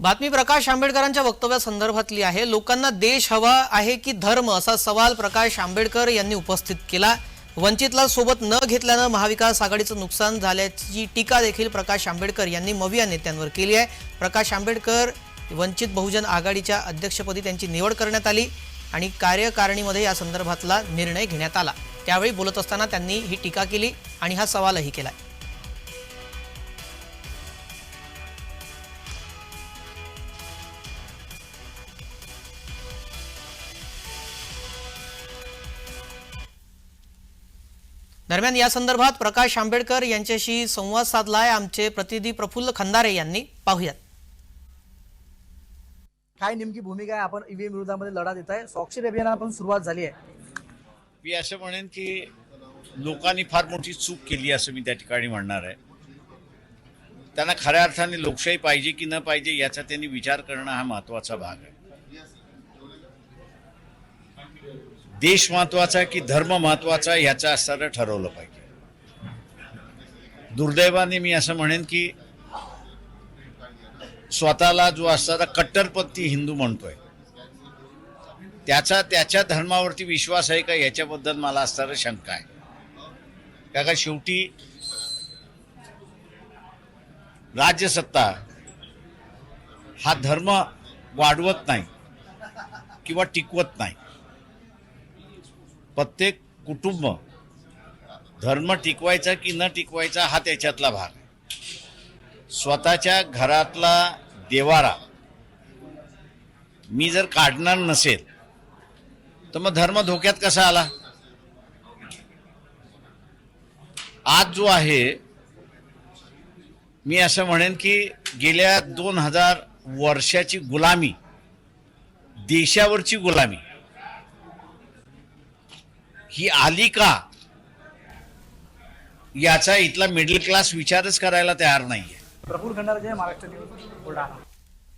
बातमी प्रकाश आंबेडकरांच्या वक्तव्यासंदर्भातली आहे. लोकांना देश हवा आहे की धर्म असा सवाल प्रकाश आंबेडकर यांनी उपस्थित केला. वंचितला सोबत न घेतल्यानं महाविकास आघाडीचं नुकसान झाल्याची टीका देखील प्रकाश आंबेडकर यांनी मविया नेत्यांवर केली आहे. प्रकाश आंबेडकर वंचित बहुजन आघाडीच्या अध्यक्षपदी त्यांची निवड करण्यात आली आणि कार्यकारिणीमध्ये या संदर्भातला निर्णय घेण्यात आला. त्यावेळी बोलत असताना त्यांनी ही टीका केली आणि हा सवालही केला दरम्यान या संदर्भात प्रकाश आंबेडकर यांच्याशी संवाद साधलाय. आमचे प्रतिनिधी प्रफुल्ल खंदारे यांनी. पाहुयात. काय नेमकी भूमिका आहे? आपण ईव्हीएम विरोधामध्ये लढा देत आहे स्वाक्षरी अभियानाला पण सुरुवात झाली आहे. मी असं म्हणेन की लोकांनी फार मोठी चूक केली असं मी त्या ठिकाणी म्हणणार आहे. त्यांना खऱ्या अर्थाने लोकशाही पाहिजे की न पाहिजे याचा त्यांनी विचार करणं हा महत्त्वाचा भाग आहे. देश महत्त्वाचा की धर्म महत्त्वाचा याचं असताना ठरवलं पाहिजे. दुर्दैवाने मी असं म्हणेन की स्वतःला जो असणारा कट्टरपंथी हिंदू म्हणतोय त्याचा त्याच्या धर्मावरती विश्वास आहे का याच्याबद्दल मला असणारा शंका आहे. का का शेवटी राज्यसत्ता हा धर्म वाढवत नाही किंवा टिकवत नाही. प्रत्येक कुटुंब धर्म टिकवायचा की न टिकवायचा हा त्याच्यातला भाग आहे. स्वतःच्या घरातला देवारा मी जर काढणार नसेल तर मग धर्म धोक्यात कसा आला? आज जो आहे मी असं म्हणेन की गेल्या दोन हजार वर्षाची गुलामी देशावरची गुलामी ही आली का? याचा इथला मिडल क्लास विचारच करायला तयार नाहीये. प्रफुल्ल खंडारे महाराष्ट्र